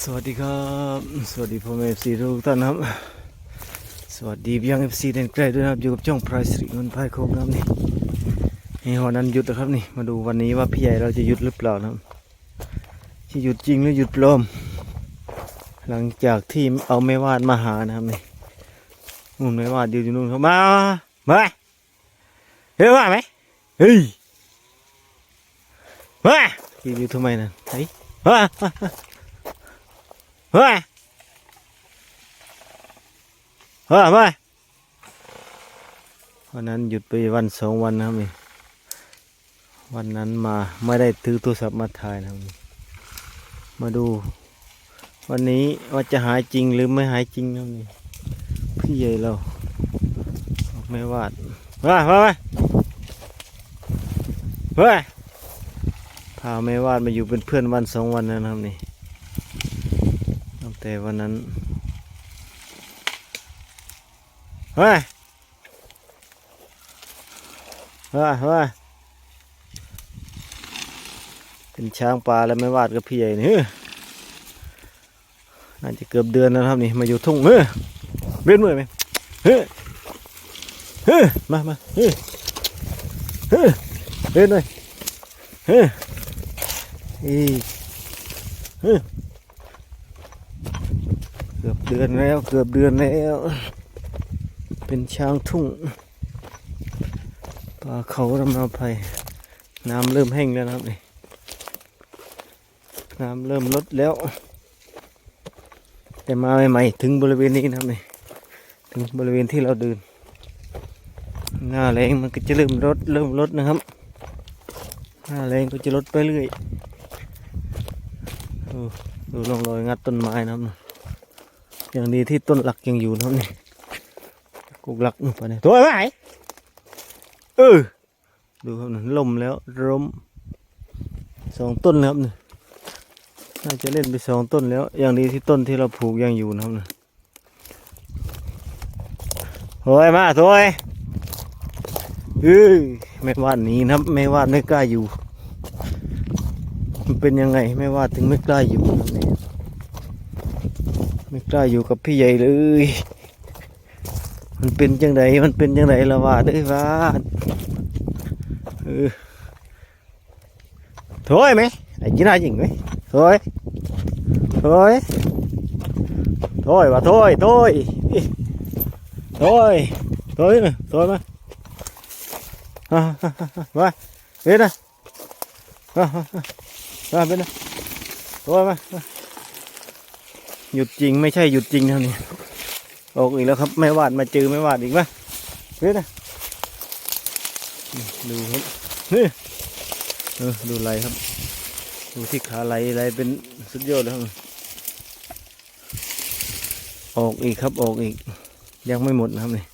สวัสดีครับ สวัสดีพ่อแม่สีทุกท่านครับ สวัสดีพี่ยังเอฟซีแดนไกลด้วยนะครับ อยู่กับช่องพรายสิริเงินพายโคกนะครับนี่นี่วันนั้นหยุดนะครับนี่ มาดูวันนี้ว่าพี่ใหญ่เราจะหยุดหรือเปล่านะครับจะหยุดจริงหรือหยุดปลอม หลังจากที่เอาไม่วาดมาหานะครับนี่นู่นไม่วาดอยู่ที่นู่นเขามา มาเฮ้ยว่าไหมเฮ้ยมาอยู่อยู่ทำไมนั่นเฮ้ยมา เฮ้ยเฮ้ยเฮ้ยวันนั้นหยุดไปวันสองวันนะครับนี่วันนั้นมาไม่ได้ถือโทรศัพท์มาถ่ายนะครับนี่มาดู วันนี้ว่าจะหายจริงหรือไม่หายจริงนะครับนี่พี่ใหญ่เราไม่วาดเฮ้ยเฮ้ยเฮ้ยพาไม่วาดมาอยู่เป็นเพื่อนวันสองวันนะครับนี่ แต่วันนั้นเฮ้ยเฮ้ยเฮ้ยเป็นช้างป่าแล้วไม่วาดกับพี่ใหญ่นี่น่าจะเกือบเดือนแล้วครับนี่มาอยู่ทุ่งเฮ้ยเวียนมือไหมเฮ้ยเฮ้ยมามาเฮ้ยเฮ้ยเวียนเลยเฮ้ยอีเฮ้ย เดือนแล้วเกือบเดือนแล้ว เป็นช้างทุ่งป่าเขาลำนาไพรน้ำเริ่มแห้งแล้วนะครับนี่น้ำเริ่มลดแล้ว แต่มาใหม่ๆถึงบริเวณนี้นะครับนี่ถึงบริเวณที่เราเดินหน้าแรงมันก็จะเริ่มลดเริ่มลดนะครับหน้าแรงก็จะลดไปเรื่อยดูร่องรอยงัดต้นไม้นะครับ อย่างดีที่ต้นหลักยังอยู่นะนี่กุกหลักไปเนี่ยตัวไหนเออดูครับนี่ลมแล้วล้มสองต้นแล้วครับนี่น่าจะเล่นไปสองต้นแล้ว อย่างดีที่ต้นที่เราผูกยังอยู่นะครับนี่โอ้ยมาโถยเอ้ยไม่วาดนี้นะครับไม่วาดไม่กล้าอยู่ มันเป็นยังไงไม่วาดถึงไม่กล้าอยู่นะ ไม่กล้าอยู่กับพี่ใหญ่เลย มันเป็นจังไดมันเป็นจังไดละว่าเด้อวาดเออโถอยไหมไอ้จีน่าจริงไหมโถอยโถอยโถอยว่าโถอยโถอยโถอยโถอยนะโถอยมาอ่ามาเบ็ดนะอ่ามาเบ็ดนะโถอยมา หยุดจริงไม่ใช่หยุดจริงเท่านี้ออกอีกแล้วครับ ไม่วาดมาเจอไม่วาดอีกไหมเฮ้ยนะดูครับนี่เออดูไหลครับ ดูที่ขาไหลไหลเป็นสุดยอดแล้วออกอีกครับออกอีก ยังไม่หมดนะครับนี่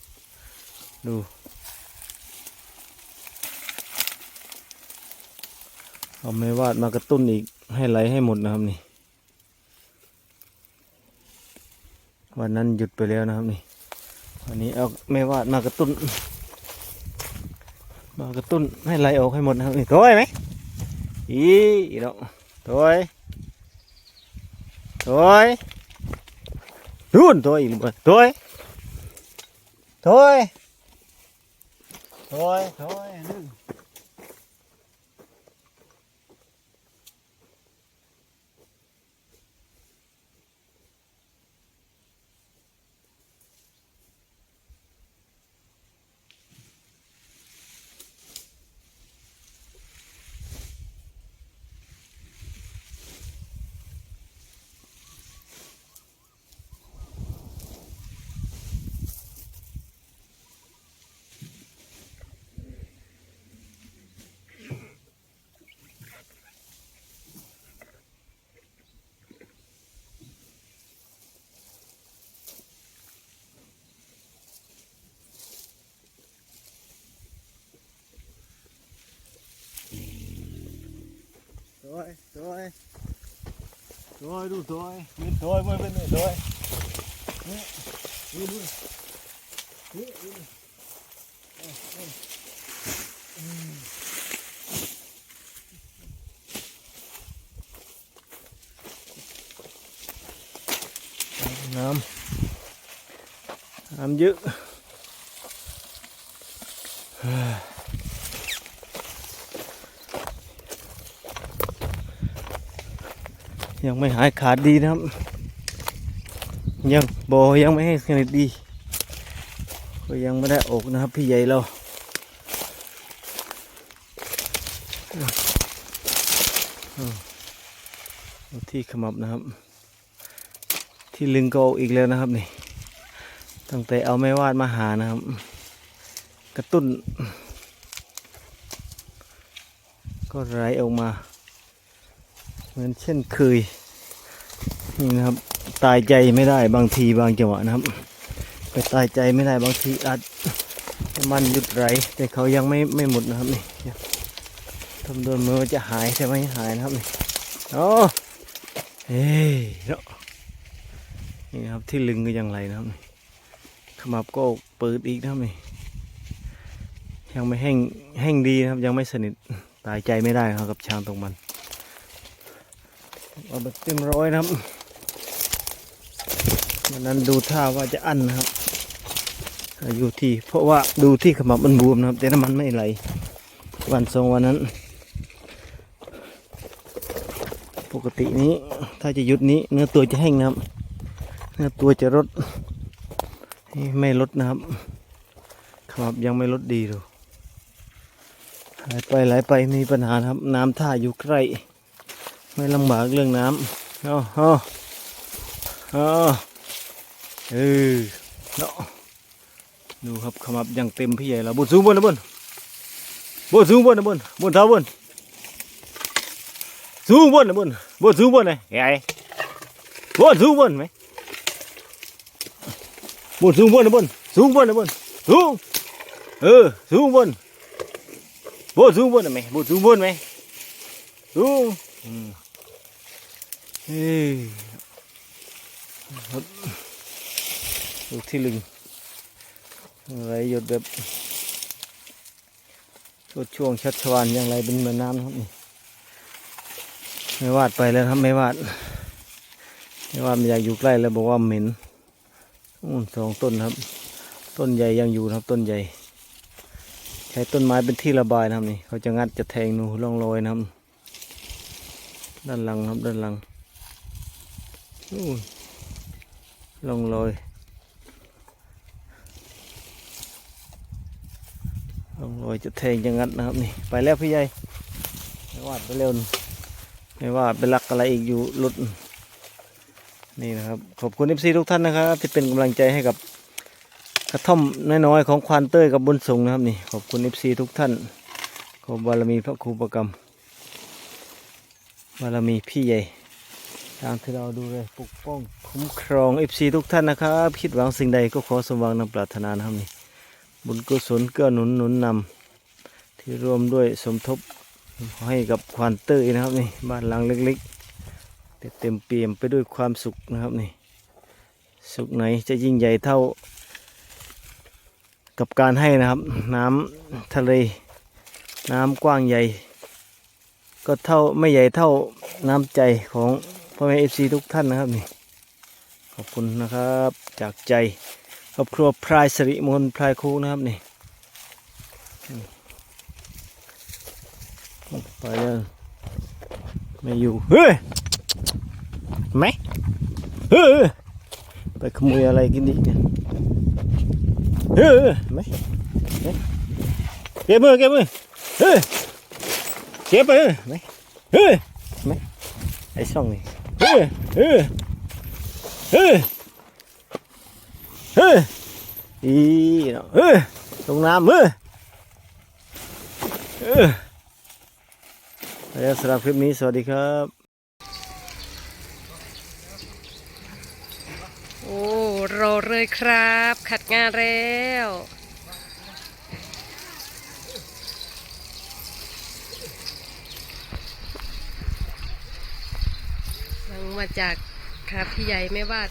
ดูเอาไม่วาดมากระตุ้นอีกให้ไหลให้หมดนะครับนี่ วันนั้นหยุดไปแล้วนะครับนี่วันนี้เอาไม่วาดมากระตุ้น มากระตุ้นให้ไหลออกให้หมดนะครับนี่ตัวไหมอีอีเนาะตัวตัวนู่นตัวอีกบ่ตัวตัวตัวตัว Rồi, rồi. Rồi, đủ rồi. Bên rồi, bên bên này rồi. Đi, đi luôn. Đi, đi. Đây, đây. Ừm. ยังไม่หายขาดดีนะครับ ยังบอยังไม่ให้สนิทดี ก็ยังไม่ได้ออกนะครับ พี่ใหญ่เราที่ขมับนะครับ ที่ลึงก็ออกอีกแล้วนะครับนี่ตั้งแต่เอาไม้วาดมาหานะครับ กระตุ้น ก็ไหลออกมา เหมือนเช่นเคย นี่นะครับ ตายใจไม่ได้บางทีบางจังหวะนะครับ ไปตายใจไม่ได้บางทีอาจมันหยุดไหลแต่เขายังไม่ไม่หมดนะครับนี่ทำโดนมือว่าจะหายแต่ไม่หายนะครับนี่โอ้เฮ้ยเนาะนี่นะครับที่ลึงก็ยังไรนะครับนี่ขมับก็เปิดอีกนะครับนี่ยังไม่แห้งแห้งดีนะครับ ยังไม่สนิทตายใจไม่ได้ครับกับช้างตรงมันเอาแบบเต็มร้อยนะครับ วันนั้นดูท่าว่าจะอั้นนะครับ อยู่ที่ เพราะว่าดูที่ขมับมันบวมนะครับ แต่น้ำมันไม่ไหล วันสองวันนั้น ปกตินี้ถ้าจะหยุดนี้เนื้อตัวจะแห้งนะครับ เนื้อตัวจะลดไม่ลดนะครับขมับยังไม่ลดดีดูไหลไปไหลไปมีปัญหาครับ น้ำท่าอยู่ใกล้ ไม่ลำบากเรื่องน้ำอาเอาเอ เออเนาะดูครับขมับอย่างเต็มพี่ใหญ่แล้วบนสูงบนนะบนบนสูงบนนะบนบนเท้าบนสูงบนนะบนบนสูงบนเลยใหญ่บนสูงบนไหมบนสูงบนนะบนสูงบนนะบนสูงเออสูงบนบนสูงบนไหมบนสูงบนไหมสูงเฮ้ย ครับดูที่ลึงไหลหยดแบบช่วช่วงชัดชวานอย่างไรเป็นเหมือนน้ำนะครับนี่ไม่วาดไปแล้วครับไม่วาด ไม่วาดมันอยากอยู่ใกล้แล้วบอกว่าเหม็นอู้สองต้นครับ ต้นใหญ่ยังอยู่ครับต้นใหญ่ ใช้ต้นไม้เป็นที่ระบายนะครับนี่เขาจะงัดจะแทงนูล่องลอยนะครับด้านหลังครับด้านหลังอู้ล่องลอย ลองลอยจะแทงจะงัดนนะครับนี่ไปแล้วพี่ใหญ่ไม่วาดไปเร็วไม่ว่าเป็นลักอะไรอีกอยู่หลุดนี่นะครับขอบคุณเอฟซีทุกท่านนะครับที่เป็นกำลังใจให้กับกระท่อมน้อยๆของควานเต้ยกับบุญสงนะครับนี่ขอบคุณเอฟซีทุกท่านขอบารมีพระครูประกรรมบารมีพี่ใหญ่ทางที่เราดูเลยปกป้องคุ้มครองเอฟซีทุกท่านนะครับ คิดหวังสิ่งใดก็ขอสมหวังนำปรารถนานะครับนี่ บุญกุศลเกื้อหนุนหนุนนำที่ร่วมด้วยสมทบให้กับควานเตอร์นะครับนี่บ้านหลังเล็กๆแต่เต็มเปี่ยมไปด้วยความสุขนะครับนี่สุขไหนจะยิ่งใหญ่เท่า กับการให้นะครับ น้ำทะเลน้ำกว้างใหญ่ ก็เท่าไม่ใหญ่เท่าน้ำใจของพ่อแม่เอฟซีทุกท่านนะครับนี่ขอบคุณนะครับจากใจ ครอบครัวพรายสิริมงคลพรายคูนะครับนี่ไปแล้วไม่อยู่เฮ้ยไหมเฮ้ยไปขโมยอะไรกินดิเนี่ยเฮ้ยไหมเก็บมือเก็บมือเฮ้ยเก็บไปเฮ้ยไหมเฮ้ยไหมไอ้ช่องนี่เฮ้ยเฮ้ยเฮ้ย เฮ้ยอีเนาะเฮ้ยลงน้ำเฮ้ยเออแล้วสำหรับคลิปนี้สวัสดีครับ โอ้รอเลยครับ ขัดงานแล้วลังมาจากครับพี่ใหญ่ไม่วาด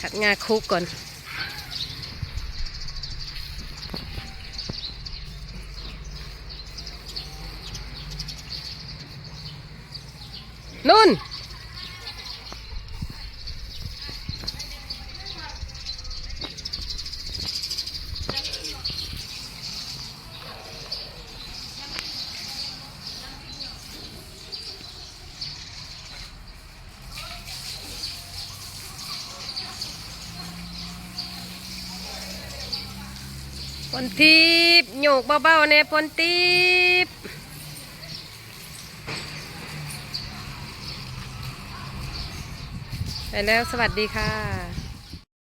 ขัดงาคุกก่อน นุ่น พนทิพโยกเบาๆเนี่ยพนทิพไปแล้วสวัสดีค่ะ